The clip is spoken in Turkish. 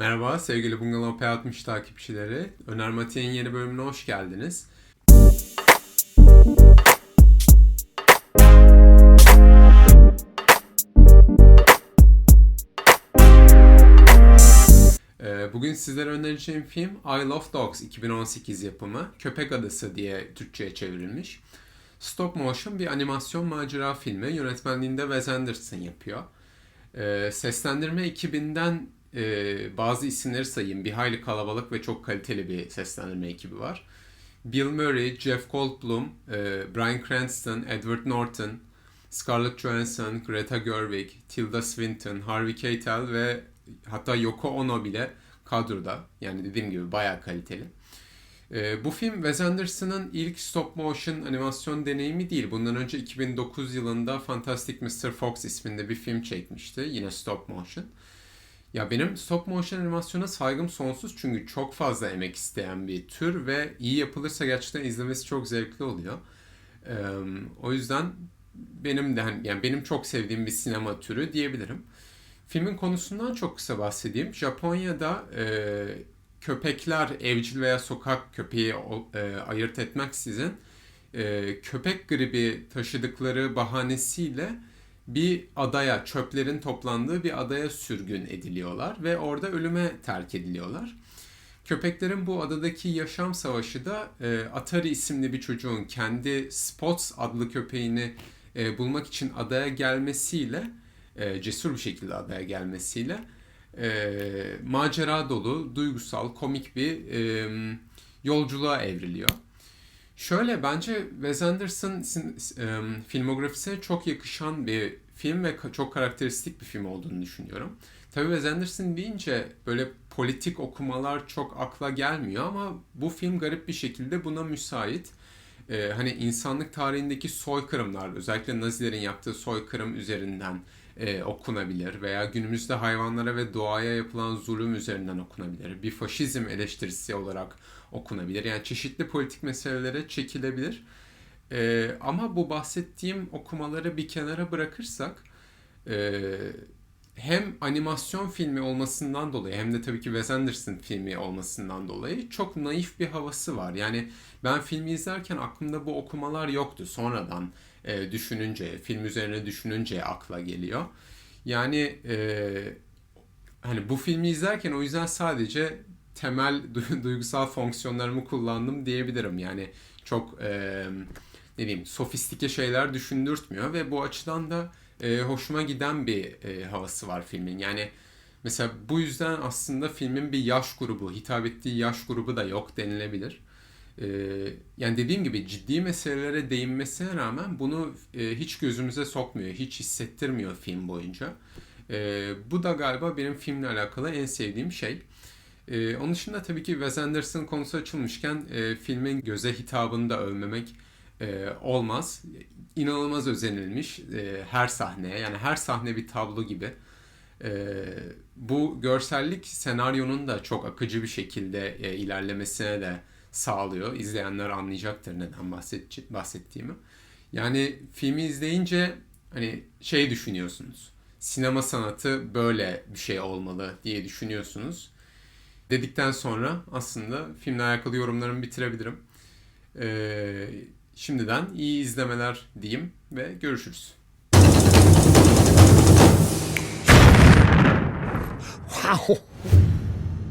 Merhaba sevgili Bungalov P60 takipçileri. Öner Mati'nin yeni bölümüne hoş geldiniz. Ee, Bugün sizlere önereceğim film I Love Dogs 2018 yapımı Köpek Adası diye Türkçe'ye çevrilmiş. Stop motion bir animasyon macera filmi. Yönetmenliğinde Wes Anderson yapıyor. Ee, seslendirme ekibinden e, bazı isimleri sayayım. Bir hayli kalabalık ve çok kaliteli bir seslendirme ekibi var. Bill Murray, Jeff Goldblum, e, Bryan Cranston, Edward Norton, Scarlett Johansson, Greta Gerwig, Tilda Swinton, Harvey Keitel ve hatta Yoko Ono bile kadroda. Yani dediğim gibi bayağı kaliteli. Ee, bu film Wes Anderson'ın ilk stop motion animasyon deneyimi değil. Bundan önce 2009 yılında Fantastic Mr. Fox isminde bir film çekmişti. Yine stop motion. Ya benim stop motion animasyona saygım sonsuz çünkü çok fazla emek isteyen bir tür ve iyi yapılırsa gerçekten izlemesi çok zevkli oluyor. Ee, o yüzden benim de hani- yani benim çok sevdiğim bir sinema türü diyebilirim. Filmin konusundan çok kısa bahsedeyim. Japonya'da e, köpekler evcil veya sokak köpeği e, ayırt etmeksizin e, köpek gribi taşıdıkları bahanesiyle bir adaya, çöplerin toplandığı bir adaya sürgün ediliyorlar ve orada ölüme terk ediliyorlar. Köpeklerin bu adadaki yaşam savaşı da e, Atari isimli bir çocuğun kendi Spots adlı köpeğini e, bulmak için adaya gelmesiyle, e, cesur bir şekilde adaya gelmesiyle e, macera dolu, duygusal, komik bir e, yolculuğa evriliyor. Şöyle bence Wes Anderson'ın e, filmografisine çok yakışan bir film ve çok karakteristik bir film olduğunu düşünüyorum. Tabii Wes Anderson deyince böyle politik okumalar çok akla gelmiyor ama bu film garip bir şekilde buna müsait. E, hani insanlık tarihindeki soykırımlar, özellikle Nazilerin yaptığı soykırım üzerinden e, okunabilir veya günümüzde hayvanlara ve doğaya yapılan zulüm üzerinden okunabilir. Bir faşizm eleştirisi olarak okunabilir. Yani çeşitli politik meselelere çekilebilir. E, ama bu bahsettiğim okumaları bir kenara bırakırsak e, hem animasyon filmi olmasından dolayı hem de tabii ki Wes Anderson filmi olmasından dolayı çok naif bir havası var. Yani ben filmi izlerken aklımda bu okumalar yoktu. Sonradan e, düşününce, film üzerine düşününce akla geliyor. Yani e, hani bu filmi izlerken o yüzden sadece temel du- duygusal fonksiyonlarımı kullandım diyebilirim. Yani çok e, ne diyeyim sofistike şeyler düşündürtmüyor ve bu açıdan da e, hoşuma giden bir e, havası var filmin. Yani mesela bu yüzden aslında filmin bir yaş grubu, hitap ettiği yaş grubu da yok denilebilir. E, yani dediğim gibi ciddi meselelere değinmesine rağmen bunu e, hiç gözümüze sokmuyor, hiç hissettirmiyor film boyunca. E, bu da galiba benim filmle alakalı en sevdiğim şey. E, onun dışında tabii ki Wes Anderson konusu açılmışken e, filmin göze hitabını da övmemek e, olmaz. İnanılmaz özenilmiş e, her sahneye. Yani her sahne bir tablo gibi. E, bu görsellik senaryonun da çok akıcı bir şekilde e, ilerlemesine de sağlıyor. İzleyenler anlayacaktır neden bahset, bahsettiğimi. Yani filmi izleyince hani şey düşünüyorsunuz. Sinema sanatı böyle bir şey olmalı diye düşünüyorsunuz. Dedikten sonra aslında filmle alakalı yorumlarımı bitirebilirim. Ee, şimdiden iyi izlemeler diyeyim ve görüşürüz. Wow,